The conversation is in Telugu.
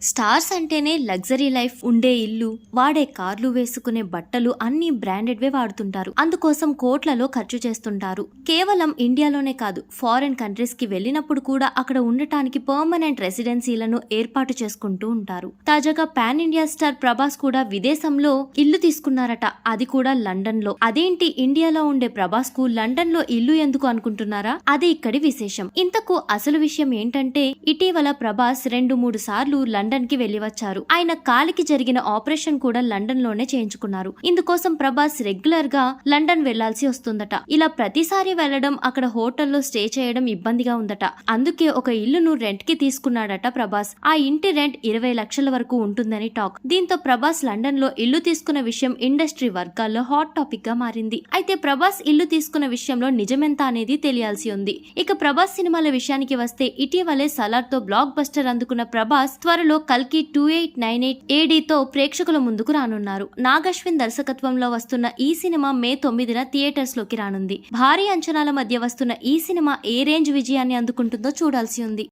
స్టార్స్ అంటేనే లగ్జరీ లైఫ్ ఉండే ఇల్లు వాడే కార్లు వేసుకునే బట్టలు అన్ని బ్రాండెడ్వే వాడుతుంటారు. అందుకోసం కోట్లలో ఖర్చు చేస్తుంటారు. కేవలం ఇండియాలోనే కాదు ఫారెన్ కంట్రీస్కి వెళ్ళినప్పుడు కూడా అక్కడ ఉండటానికి పర్మనెంట్ రెసిడెన్సీలను ఏర్పాటు చేసుకుంటూ ఉంటారు. తాజాగా పాన్ ఇండియా స్టార్ ప్రభాస్ కూడా విదేశంలో ఇల్లు తీసుకున్నారట. అది కూడా లండన్లో అదేంటి ఇండియాలో ఉండే ప్రభాస్కు లండన్లో ఇల్లు ఎందుకు అనుకుంటున్నారా? అది ఇక్కడి విశేషం. ఇంతకు అసలు విషయం ఏంటంటే ఇటీవల ప్రభాస్ రెండు మూడు సార్లు లండన్ కి వెళ్ళి వచ్చారు. ఆయన కాలికి జరిగిన ఆపరేషన్ కూడా లండన్లోనే చేయించుకున్నారు. ఇందుకోసం ప్రభాస్ రెగ్యులర్గా లండన్ వెళ్ళాల్సి వస్తుందట. ఇలా ప్రతిసారి వెళ్ళడం అక్కడ హోటల్లో స్టే చేయడం ఇబ్బందిగా ఉందట. అందుకే ఒక ఇల్లును రెంట్కి తీసుకున్నాడట ప్రభాస్. ఆ ఇంటి రెంట్ ఇరవై లక్షల వరకు ఉంటుందని టాక్. దీంతో ప్రభాస్ లండన్లో ఇల్లు తీసుకున్న విషయం ఇండస్ట్రీ వర్గాల్లో హాట్ టాపిక్గా మారింది. అయితే ప్రభాస్ ఇల్లు తీసుకున్న విషయంలో నిజమెంత అనేది తెలియాల్సి ఉంది. ఇక ప్రభాస్ సినిమాల విషయానికి వస్తే ఇటీవలే సలార్తో బ్లాక్ బస్టర్ అందుకున్న ప్రభాస్ త్వరలో కల్కి టూ ఎయిట్ నైన్ ఎయిట్ ఏడీతో ప్రేక్షకుల ముందుకు రానున్నారు. నాగశ్విన్ దర్శకత్వంలో వస్తున్న ఈ సినిమా మే తొమ్మిదిన థియేటర్స్లోకి రానుంది. భారీ అంచనాల మధ్య వస్తున్న ఈ సినిమా ఏ రేంజ్ విజయాన్ని అందుకుంటుందో చూడాల్సి ఉంది.